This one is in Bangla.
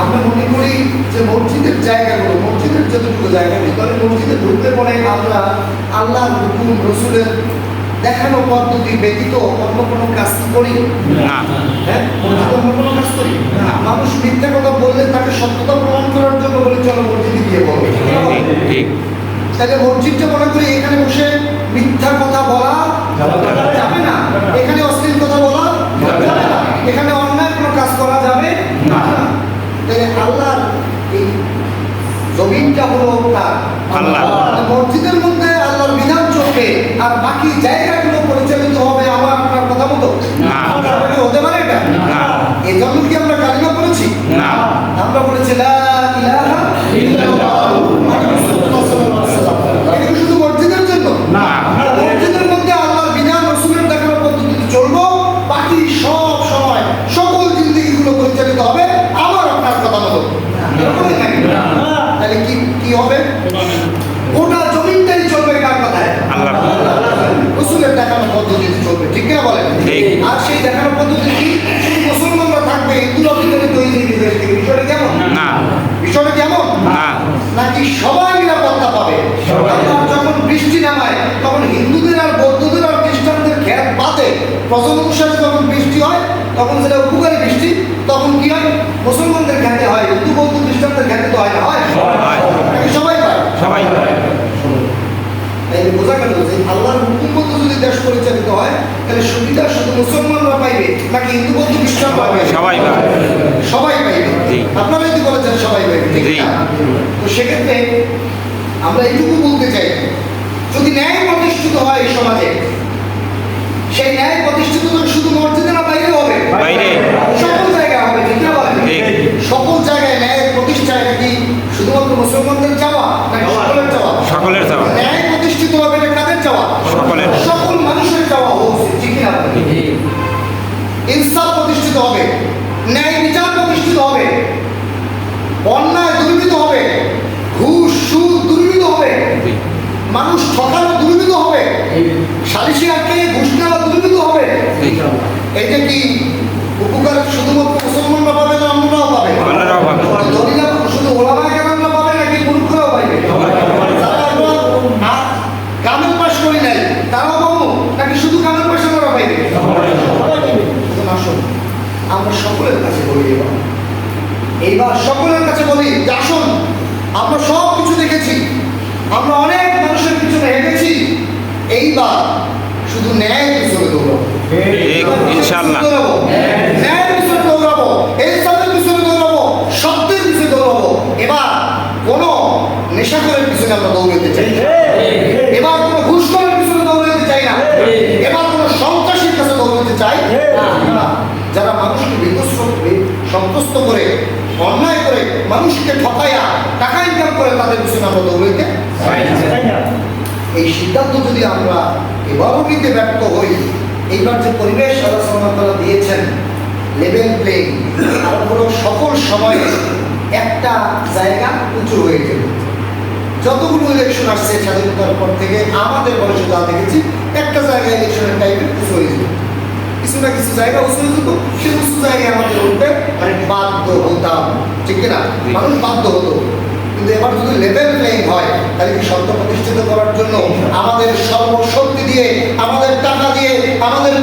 আমরা মনে করি যে মসজিদের জায়গাগুলো মসজিদের যতটুকু জায়গা নেই তবে মসজিদে ঢুকতে পরে আমরা আল্লাহ হুকুম রসুলের দেখানো পদ্ধতি ব্যতীত অন্য কোনো কাজ করি? না। হ্যাঁ? মসজিদে অন্য কোনো কাজ করি? মানুষ মিথ্যা কথা বললে তাকে সত্যতা প্রমাণ করার জন্য বলে চলো মসজিদে গিয়ে বলো। তাহলে মসজিদটা মনে করি এখানে বসে মিথ্যা কথা বলা যাবে না এখানে অশ্লীল কথা বলা যাবে না এখানে অন্যায় কোনো কাজ করা যাবে না তাহলে আল্লাহর এই জমিনটা হলো তার আল্লাহ। মসজিদের মধ্যে আল্লাহর বিধান চলবে আর বাকি জায়গাগুলো হবে? গোটা জমিনটাই চলবে কার কথায়? আল্লাহ রসুলের দেখানো পদ্ধতিতে চলবে ঠিক না বলেন? আর সেই দেখানো পদ্ধতি কি? মুসলমানরা থাকবে হিন্দুরা ভিতরে তৈরি বিদেশ থেকে বিষয়টা কেমন? না। বিষয়টা কেমন? না। নাকি সবাই নিরাপত্তা পাবে? তখন সেটা উপকারী বৃষ্টি তখন কি হয়? মুসলমানদের খ্যাতে হয় হিন্দু বৌদ্ধ খ্রিস্টানদের খ্যাতে তো হয় না হয়? সবাই পায় সবাই বোঝা গেল যে আল্লাহর হুকুম মতো যদি দেশ পরিচালিত হয় তাহলে সুবিধা শুধু মুসলমানরা পাইবে নাকি হিন্দু বৌদ্ধ খ্রিস্টান পাইবে? সবাই পাবে। সবাই পাইবে। জি। আপনারা যদি বলেছেন সবাই পাইবে ঠিক তো সেক্ষেত্রে আমরা এইটুকু বলতে চাই যদি ন্যায় প্রতিষ্ঠিত হয় এই সমাজে সেই ন্যায় প্রতিষ্ঠিত তো শুধু মর্যাদা না বাইরে বাইরে। সকল জায়গায় হবে ঠিক। না সকল জায়গায় ন্যায় প্রতিষ্ঠা কি শুধুমাত্র মুসলমানদের চাওয়া সকলের চাওয়া? সকলের চাওয়া। ন্যায় প্রতিষ্ঠিত হবে এটা কাদের চাওয়া? সকলের। সকল মানুষের চাওয়া হোক ঠিক না ইনসাফ প্রতিষ্ঠিত হবে ন্যায় বিচার প্রতিষ্ঠিত হবে অন্যায় দুর্বৃত হবে ঘুষ সুদ দুর্বৃত হবে মানুষ ঠকানো দুর্বৃত হবে সালিশি আটকে ঘুষ নেওয়া দুর্বৃত হবে। এটা কি উপকার শুধুমাত্র মুসলমানরা পাবে না অন্যরাও পাবে? অন্যরাও পাবে। দলিলা শুধু ওলামা কেরামরা পাবে নাকি মূর্খরাও পাইবে? যারা আমরা আ- কামেল পাশ করি নাই তারাও পাবো? নাকি শুধু কামেল পাশ আমরা পাইবে? আসুন আমরা সকলের কাছে বলি এবার। এইবার সকলের কাছে বলি যে আসুন আমরা সব কিছু দেখেছি। আমরা অনেক মানুষের পিছনে হেঁটেছি। এইবার শুধু ন্যায় পিছনে দৌড়াবো। ঠিক, ইনশাআল্লাহ। দৌড়াবো। ন্যায়ের পিছনে দৌড়াবো ইনসাফের পিছনে দৌড়াবো সত্যের পিছনে দৌড়াবো এবার কোনো নেশাখোরের পিছনে দৌড়াতে চাই। এবার কোনো ঘুষখোরের পিছনে দৌড়াতে চাই না। এবার কোনো সন্ত্রাসীর কাছে দৌড়াতে চাই যারা মানুষকে বিধ্বস্ত সন্তুষ্ট করে, অন্যায় করে, মানুষকে ঠকাইয়া টাকা ইনকাম করে তাদের পিছনে আমরা দৌড়াইতে এই সিদ্ধান্ত যদি আমরা এবারও নিতে ব্যর্থ হই, এইবার যে পরিবেশ সাল্লাল্লাহু তাআলা দিয়েছেন লেভেল প্লেইং আর সকল সময়ে একটা জায়গা উঁচু হয়ে যাবে। যতগুলো ইলেকশন আসছে স্বাধীনতার পর থেকে, আমাদের বয়সে যা দেখেছি, একটা জায়গায় ইলেকশনের টাইমে উঁচু হয়ে যাবে কিছু না কিছু জায়গা উঁচু হয়ে যেত সে উঁচু জায়গায় আমাদের উঠতে মানে বাধ্য হতাম। ঠিক না মানুষ বাধ্য হতো। কিন্তু এবার যদি লেভেল প্লেইং হয়, তাহলে কি সত্য প্রতিষ্ঠিত করার জন্য আমাদের সর্বশক্তি দিয়ে, আমাদের টাকা দিয়ে, আমাদের